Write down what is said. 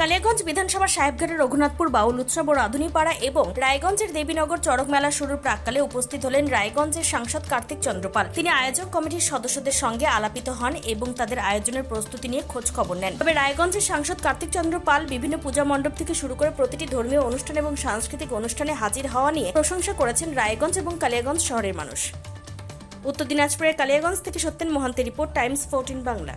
কালিয়াগঞ্জ বিধানসভা সাহেবঘাটের রঘুনাথপুর বাউল উৎসব ও রাধুনীপাড়া এবং রায়গঞ্জের দেবীনগর চড়ক মেলা শুরুর প্রাককালে উপস্থিত হলেন রায়গঞ্জের সাংসদ কার্তিক চন্দ্রপাল। তিনি আয়োজক কমিটির সদস্যদের সঙ্গে আলাপিত হন এবং তাদের আয়োজনের প্রস্তুতি নিয়ে খোঁজ খবর নেন। তবে রায়গঞ্জের সাংসদ কার্তিক চন্দ্র পাল বিভিন্ন পূজা মণ্ডপ থেকে শুরু করে প্রতিটি ধর্মীয় অনুষ্ঠান এবং সাংস্কৃতিক অনুষ্ঠানে হাজির হওয়া নিয়ে প্রশংসা করেছেন রায়গঞ্জ এবং কালিয়াগঞ্জ শহরের মানুষ। উত্তর দিনাজপুরের কালিয়াগঞ্জ থেকে সত্যেন মহান্তের রিপোর্ট, টাইমস, ফোরটিন বাংলা।